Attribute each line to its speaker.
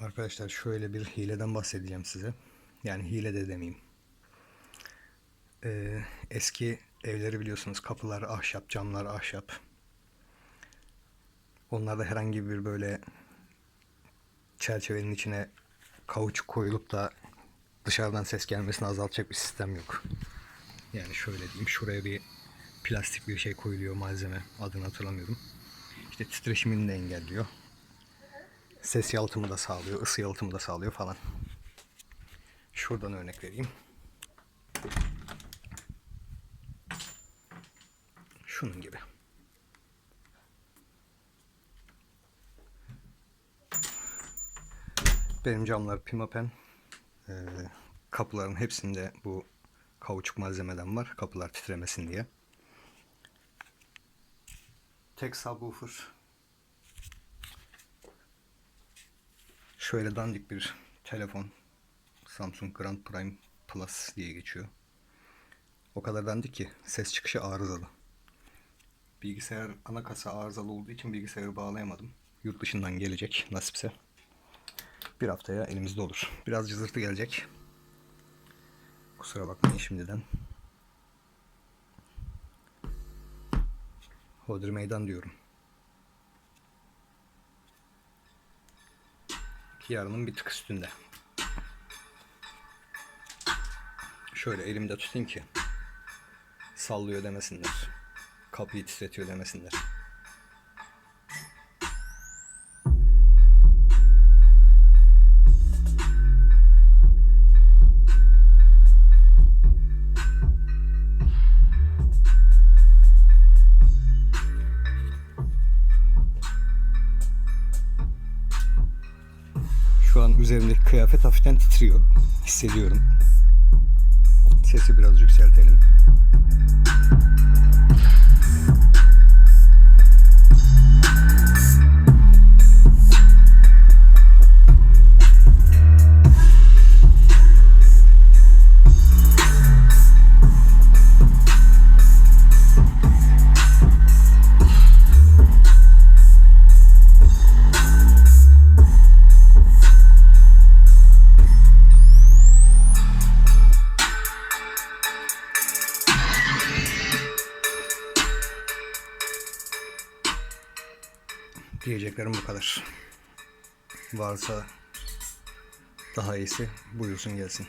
Speaker 1: Arkadaşlar şöyle bir hileden bahsedeceğim size. Yani hile de demeyeyim. Ee, eski evleri biliyorsunuz kapılar ahşap, camlar ahşap. Onlarda herhangi bir böyle çerçevenin içine kauçuk koyulup da dışarıdan ses gelmesini azaltacak bir sistem yok. Yani şöyle diyeyim şuraya bir plastik bir şey koyuluyor malzeme adını hatırlamıyorum. İşte titreşimini de engelliyor. Ses yalıtımı da sağlıyor, ısı yalıtımı da sağlıyor falan. Şuradan örnek vereyim. Şunun gibi. Benim camlar pimapen. Ee, kapıların hepsinde bu kauçuk malzemeden var. Kapılar titremesin diye. Tek subwoofer. Şöyle dandik bir telefon. Samsung Grand Prime Plus diye geçiyor. O kadar dandik ki ses çıkışı arızalı. Bilgisayar ana kasa arızalı olduğu için bilgisayarı bağlayamadım. Yurt dışından gelecek nasipse. Bir haftaya elimizde olur. Biraz cızırtı gelecek. Kusura bakmayın şimdiden. Hodri meydan diyorum. Yarının bir tık üstünde. Şöyle elimde tutayım ki sallıyor demesinler. Kapıyı titretiyor demesinler. Şu an üzerimdeki kıyafet hafiften titriyor. Hissediyorum. Sesi biraz yükseltelim. Diyeceklerim bu kadar. Varsa daha iyisi buyursun gelsin.